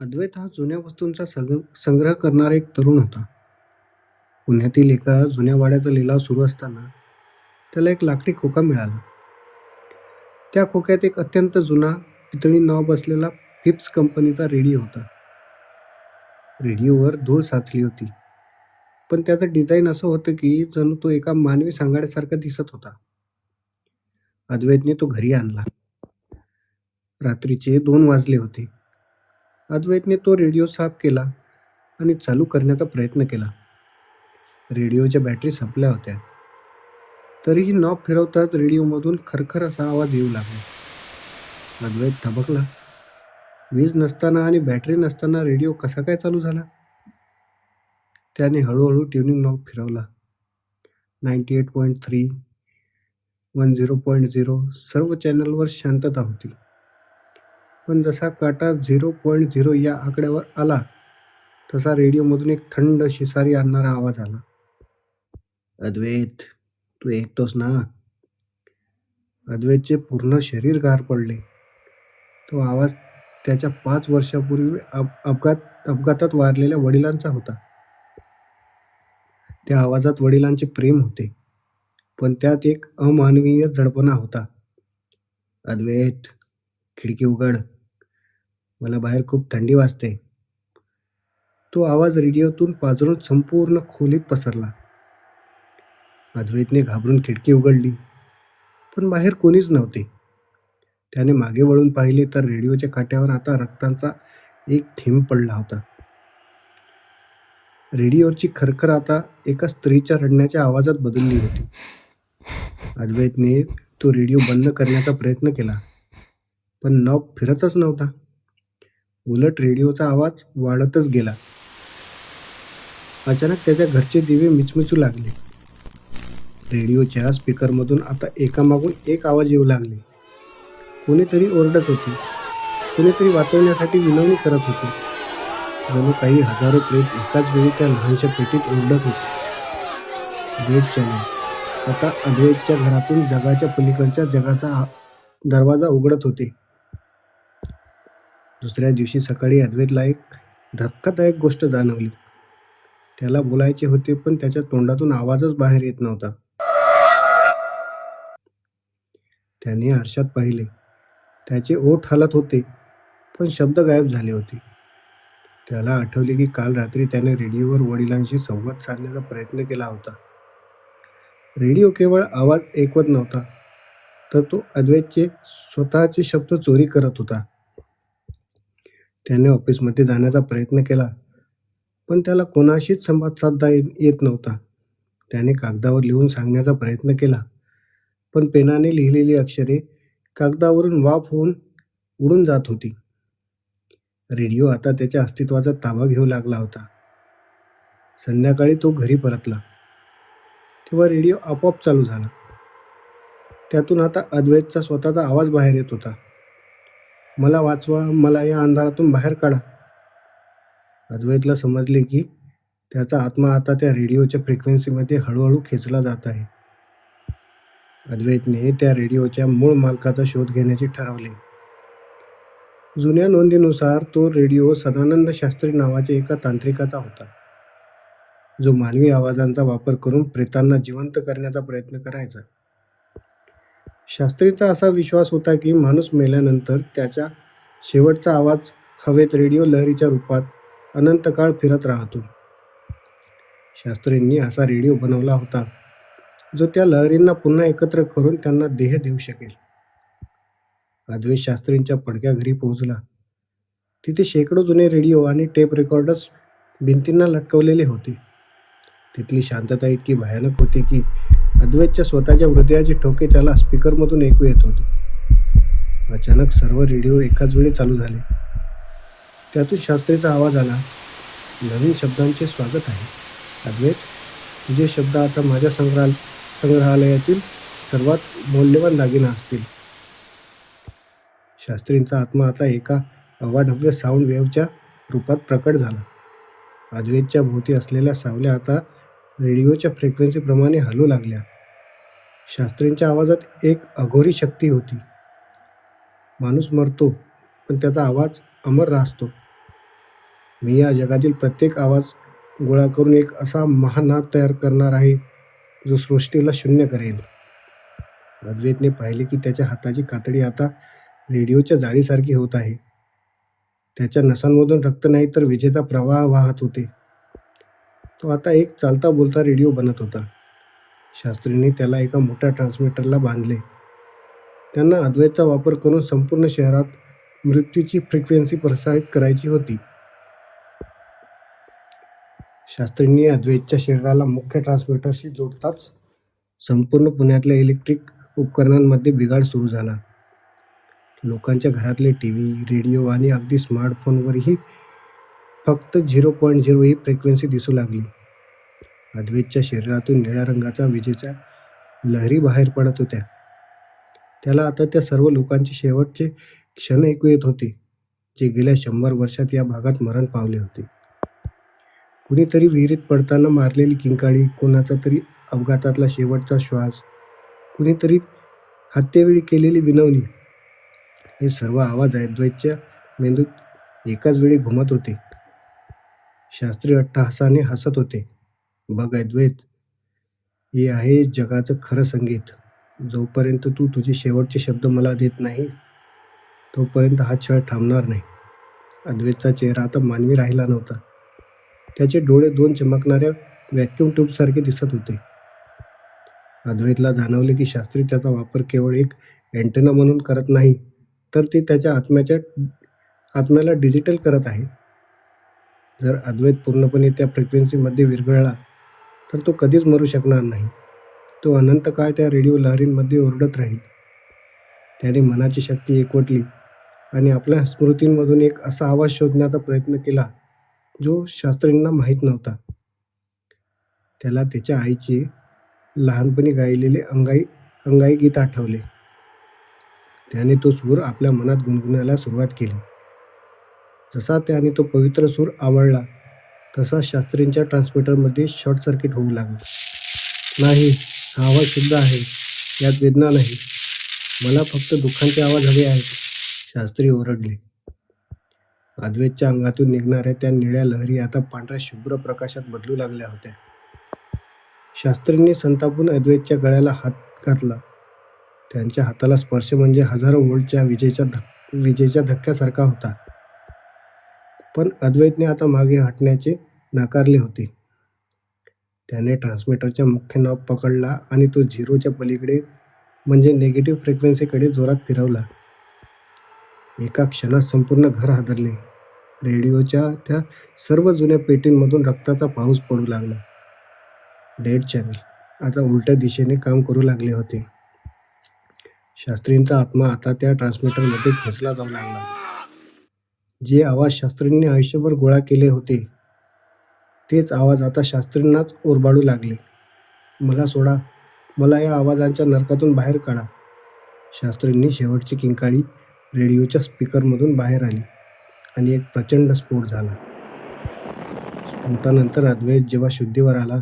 अद्वैत हा जुन्या वस्तूंचा सग संग्रह करणारा एक तरुण होता. पुण्यातील एका जुन्या वाड्याचा लिलाव सुरू असताना त्याला एक लाकडी खोका मिळाला. त्या खोक्यात एक अत्यंत जुना, पितळी नाव बसलेला फिप्स कंपनीचा रेडिओ होता. रेडिओवर धूळ साचली होती, पण त्याचं डिझाईन असं होतं की जणू तो एका मानवी सांगाड्यासारखा दिसत होता. अद्वैतने तो घरी आणला. रात्रीचे दोन वाजले होते. अद्वैतने तो रेडिओ साफ केला आणि चालू करण्याचा प्रयत्न केला. रेडिओच्या बॅटरी संपल्या होत्या. तरीही नॉब फिरवताच रेडिओमधून खरखर असा आवाज येऊ लागला. अद्वैत थबकला. वीज नसताना आणि बॅटरी नसताना रेडिओ कसा काय चालू झाला? त्याने हळूहळू ट्युनिंग नॉब फिरवला. Ninety eight point three, one zero point zero सर्व चॅनलवर शांतता होती. पण जसा काटा झिरो पॉईंट झिरो या आकड्यावर आला, तसा रेडिओमधून एक थंड शिसारी आणणारा आवाज आला. अद्वैत, तू ऐकतोस ना? अद्वैतचे पूर्ण शरीर गार पडले. तो आवाज त्याच्या पाच वर्षापूर्वी अप अपघात अपघातात वारलेल्या वडिलांचा होता. त्या आवाजात वडिलांचे प्रेम होते, पण त्यात एक अमानवीय जडपणा होता. अद्वैत, खिडकी उघड. मला बाहेर खूप थंडी वाजते. तो आवाज रेडिओतून पाजरून संपूर्ण खोलीत पसरला. अद्वैतने घाबरून खिडकी उघडली, पण बाहेर कोणीच नव्हते. त्याने मागे वळून पाहिले तर रेडिओच्या काट्यावर आता रक्ताचा एक थेंब पडला होता. रेडिओची खरखर आता एका स्त्रीच्या रडण्याच्या आवाजात बदलली होती. अद्वैतने तो रेडिओ बंद करण्याचा प्रयत्न केला, पण नॉब फिरतच नव्हता. उलट रेडिओचा आवाज वाढतच गेला. अचानक त्याच्या घरचे दिवे मिचमिचू लागले. रेडिओच्या स्पीकरमधून आता एकामागून एक आवाज येऊ लागले. कोणीतरी ओरडत होते. कोणीतरी वाचवण्यासाठी विनवणी करत होते. जणू काही हजारो प्लेट एकाच वेळी त्या लहानशा पेटीत ओरडत होते. रेड चॅनल आता अद्वैतच्या घरातून जगाच्या पलीकडच्या जगाचा दरवाजा उघडत होते. दुसऱ्या दिवशी सकाळी अद्वैतला एक धक्कादायक गोष्ट जाणवली. त्याला बोलायचे होते पण त्याच्या तोंडातून आवाजच बाहेर येत नव्हता. त्याने आरशात पाहिले. त्याचे ओठ हलत होते, पण शब्द गायब झाले होते. त्याला आठवले की काल रात्री त्याने रेडिओवर वडिलांशी संवाद साधण्याचा प्रयत्न केला होता. रेडिओ केवळ आवाज ऐकवत नव्हता, तर तो अद्वैतचे स्वतःचे शब्द चोरी करत होता. त्याने ऑफिसमध्ये जाण्याचा प्रयत्न केला, पण त्याला कोणाशीच संवाद साधता येत येत नव्हता. त्याने कागदावर लिहून सांगण्याचा प्रयत्न केला, पण पेनाने लिहिलेली अक्षरे कागदावरून वाफ होऊन उडून जात होती. रेडिओ आता त्याच्या अस्तित्वाचा ताबा घेऊ लागला होता. संध्याकाळी तो घरी परतला, तेव्हा रेडिओ आपोआप चालू झाला. त्यातून आता अद्वैतचा स्वतःचा आवाज बाहेर येत होता. मला वाचवा, मला या अंधारातून बाहेर काढा. अद्वैतला समजले की त्याचा आत्मा आता त्या रेडिओच्या फ्रिक्वेन्सीमध्ये हळूहळू खेचला जात आहे. अद्वैतने त्या रेडिओच्या मूळ मालकाचा शोध घेण्याचे ठरवले. जुन्या नोंदीनुसार तो रेडिओ सदानंद शास्त्री नावाच्या एका तांत्रिकाचा होता, जो मानवी आवाजांचा वापर करून प्रेतांना जिवंत करण्याचा प्रयत्न करायचा. शास्त्रीचा असा विश्वास होता की माणूस मेल्यानंतर त्याचा शेवटचा आवाज हवेत रेडिओ लहरीच्या रूपात अनंत काळ फिरत राहतो. शास्त्रींनी असा रेडिओ बनवला होता, जो त्या लहरींना पुन्हा एकत्र करून त्यांना देह देऊ शकेल. अद्वैत शास्त्रींच्या पडक्या घरी पोहोचला. तिथे शेकडो जुने रेडिओ आणि टेप रेकॉर्डर्स भिंतींना लटकवलेले होते. तिथली शांतता इतकी भयानक होती की अद्वैतच्या स्वतःच्या हृदयाचे ठोके त्याला स्पीकरमधून ऐकू येत होते. अचानक सर्व रेडिओ एकाच वेळी चालू झाले. त्यातून शास्त्रीचा आवाज आला, नवीन शब्दांचे स्वागत आहे. अद्वैत, तुझे शब्द आता माझ्या संग्रहाल संग्रहालयातील सर्वात मौल्यवान दागिना असतील. शास्त्रींचा आत्मा आता एका अवाढव्य साऊंड वेव्हच्या रूपात प्रकट झाला. अद्वैतच्या भोवती असलेल्या सावल्या आता रेडिओच्या फ्रिक्वेन्सीप्रमाणे हलू लागल्या. शास्त्रींच्या आवाजात एक अघोरी शक्ती होती. माणूस मरतो, पण त्याचा आवाज अमर राहतो मी या जगातील प्रत्येक आवाज गोळा करून एक असा महानाद तयार करणार आहे जो सृष्टीला शून्य करेल अद्वैतने पाहिले की त्याच्या हाताची कातडी आता रेडिओच्या जाळीसारखी होत आहे त्याच्या नसांमधून रक्त नाही तर विजेचा प्रवाह वाहत होते. तो आता एक चालता बोलता रेडिओ बनत होता. शास्त्रींनी त्याला एका मोठ्या ट्रान्समीटरला बांधले. त्यांना अद्वैतचा वापर करून संपूर्ण शहरात मृत्यूची फ्रिक्वेन्सी प्रसारित करायची होती. शास्त्रींनी अद्वैतच्या शरीराला मुख्य ट्रान्समीटरशी जोडताच संपूर्ण पुण्यातल्या इलेक्ट्रिक उपकरणांमध्ये बिघाड सुरू झाला. लोकांच्या घरातले टी व्ही रेडिओ आणि अगदी स्मार्टफोनवरही फक्त झिरो पॉईंट झिरो ही फ्रिक्वेन्सी दिसू लागली. अद्वैतच्या शरीरातून निळ्या रंगाचा विजेच्या लहरी बाहेर पडत होत्या. त्याला आता त्या सर्व लोकांचे शेवटचे क्षण ऐकू येत होते जे गेल्या शंभर वर्षात या भागात मरण पावले होते. कुणीतरी विहिरीत पडताना मारलेली किंकाळी कोणाचा तरी अपघातातला शेवटचा श्वास कुणीतरी हत्येवेळी केलेली विनवणी हे सर्व आवाज अद्वैतच्या मेंदूत एकाच वेळी घुमत होते. शास्त्री अट्टहासाने हसत होते. बघ अद्वैत हे आहे जगाचं खरं संगीत. जोपर्यंत तू तुझे शेवटचे शब्द मला देत नाही तोपर्यंत हा छळ थांबणार नाही. अद्वैतचा चेहरा आता मानवी राहिला नव्हता. त्याचे डोळे दोन चमकणाऱ्या व्हॅक्यूम ट्यूबसारखे दिसत होते. अद्वैतला जाणवले की शास्त्री त्याचा वापर केवळ एक अँटेना म्हणून करत नाही. तर ते त्याच्या आत्म्याच्या आत्म्याला डिजिटल करत आहे. जर अद्वैत पूर्णपणे त्या फ्रिक्वेन्सीमध्ये विरघळला तर तो कधीच मरू शकणार नाही. तो अनंत काळ त्या रेडिओ लहरींमध्ये ओरडत राहील. त्याने मनाची शक्ती एकवटली आणि आपल्या स्मृतींमधून एक असा आवाज शोधण्याचा प्रयत्न केला जो शास्त्रींना माहीत नव्हता. त्याला त्याच्या आईचे लहानपणी गायलेले अंगाई अंगाई गीत आठवले. त्याने तो सूर आपल्या मनात गुणगुणायला सुरुवात केली. जसा त्याने तो पवित्र सूर आवडला तसा शास्त्रींच्या ट्रान्समीटरमध्ये शॉर्ट सर्किट होऊ लागलं. नाही हा आवाज शुद्ध आहे यात वेदना नाही. मला फक्त दुःखांचे आवाज हवे आहेत शास्त्री ओरडले. अद्वैतच्या अंगातून निघणाऱ्या त्या निळ्या लहरी आता पांढऱ्या शुभ्र प्रकाशात बदलू लागल्या होत्या. शास्त्रींनी संतापून अद्वैतच्या गळ्याला हात घातला. त्यांच्या हाताला स्पर्श म्हणजे हजारो वोल्टच्या विजेच्या धक विजेच्या धक्क्यासारखा होता. पण अद्वैतने आता मागे हटण्याचे नाकारले होते. त्याने ट्रान्समीटरच्या मुख्य नॉब पकडला आणि तो झिरोच्या पलीकडे म्हणजे निगेटिव्ह फ्रिक्वेन्सीकडे जोरात फिरवला. एका क्षणात संपूर्ण घर हादरले. रेडिओच्या त्या सर्व जुन्या पेटींमधून रक्ताचा पाऊस पडू लागला. Dead channel. आता उलट्या दिशेने काम करू लागले होते. शास्त्रींचा आत्मा आता त्या ट्रान्समीटरमध्ये खेचला जाऊ लागला. जे आवाज शास्त्रींनी आयुष्यभर गोळा केले होते तेच आवाज आता शास्त्रींनाच ओरबाडू लागले. मला सोडा मला या आवाजांच्या नरकातून बाहेर काढा. शास्त्रींनी शेवटची किंकाळी रेडिओच्या स्पीकरमधून बाहेर आली आणि एक प्रचंड स्फोट झाला. स्फोटानंतर अद्वैत जेव्हा शुद्धीवर आला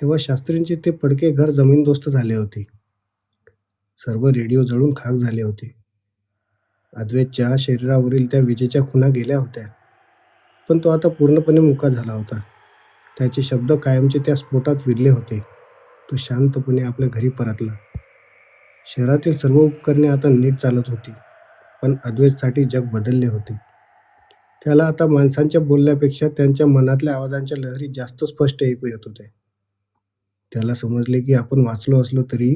तेव्हा शास्त्रींचे ते पडके घर जमीनदोस्त झाले होते. सर्व रेडिओ जळून खाक झाले होते. अद्वैतच्या शरीरावरील त्या विजेच्या खुणा गेल्या होत्या. पण तो आता पूर्णपणे मुका झाला होता. त्याचे शब्द कायमचे त्या स्फोटात विरले होते. तो शांतपणे आपल्या घरी परतला. शहरातील सर्व उपकरणे आता नीट चालत होती पण अद्वैतसाठी जग बदलले होते. त्याला आता माणसांच्या बोलण्यापेक्षा त्यांच्या मनातल्या आवाजांच्या लहरी जास्त स्पष्ट ऐकू येत होते त्याला समजले की आपण वाचलो असलो तरी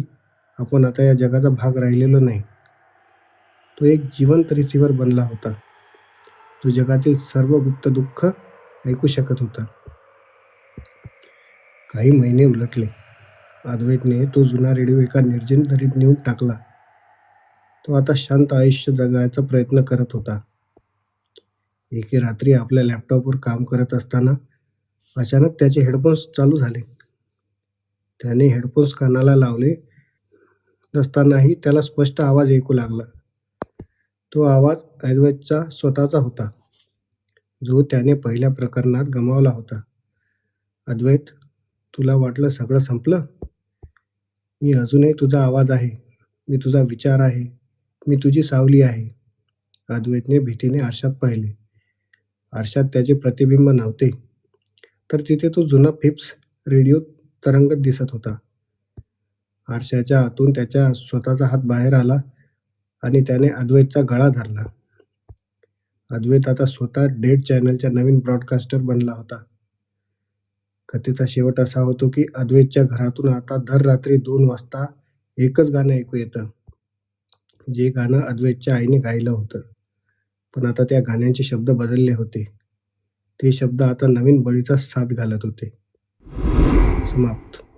आपण आता या जगाचा भाग राहिलेलो नाही. तो एक जिवंत रिसिव्हर बनला होता. तो जगातील सर्व गुप्त दुःख ऐकू शकत होता. काही महिने उलटले. अद्वैतने तो जुना रेडिओ एका निर्जन दरीत नेऊन टाकला. तो आता शांत आयुष्य जगायचा प्रयत्न करत होता. एके रात्री आपल्या लॅपटॉपवर काम करत असताना अचानक त्याचे हेडफोन्स चालू झाले. त्याने हेडफोन्स कानाला लावले नसतानाही त्याला स्पष्ट आवाज ऐकू लागला. तो आवाज अद्वैतचा स्वतःचा होता जो त्याने पहिल्या प्रकरणात गमावला होता. अद्वैत तुला वाटलं सगळं संपलं? मी अजूनही तुझा आवाज आहे मी तुझा विचार आहे मी तुझी सावली आहे. अद्वैतने भीतीने आरशात पाहिले. आरशात त्याचे प्रतिबिंब नव्हते. तर तिथे तो जुना फिप्स रेडिओ तरंगत दिसत होता. आरशाच्या आतून त्याच्या स्वतःचा हात बाहेर आला आणि त्याने अद्वैतचा गळा धरला. अद्वैत आता स्वतः डेड चॅनलच्या नवीन ब्रॉडकास्टर बनला होता. कथेचा शेवट असा होतो की अद्वैतच्या घरातून आता दर रात्री दोन वाजता एकच गाणं ऐकू येतं. जे गाणं अद्वैतच्या आईने गायलं होतं. पण आता त्या गाण्यांचे शब्द बदलले होते. ते शब्द आता नवीन बळीचा साथ घालत होते. समाप्त.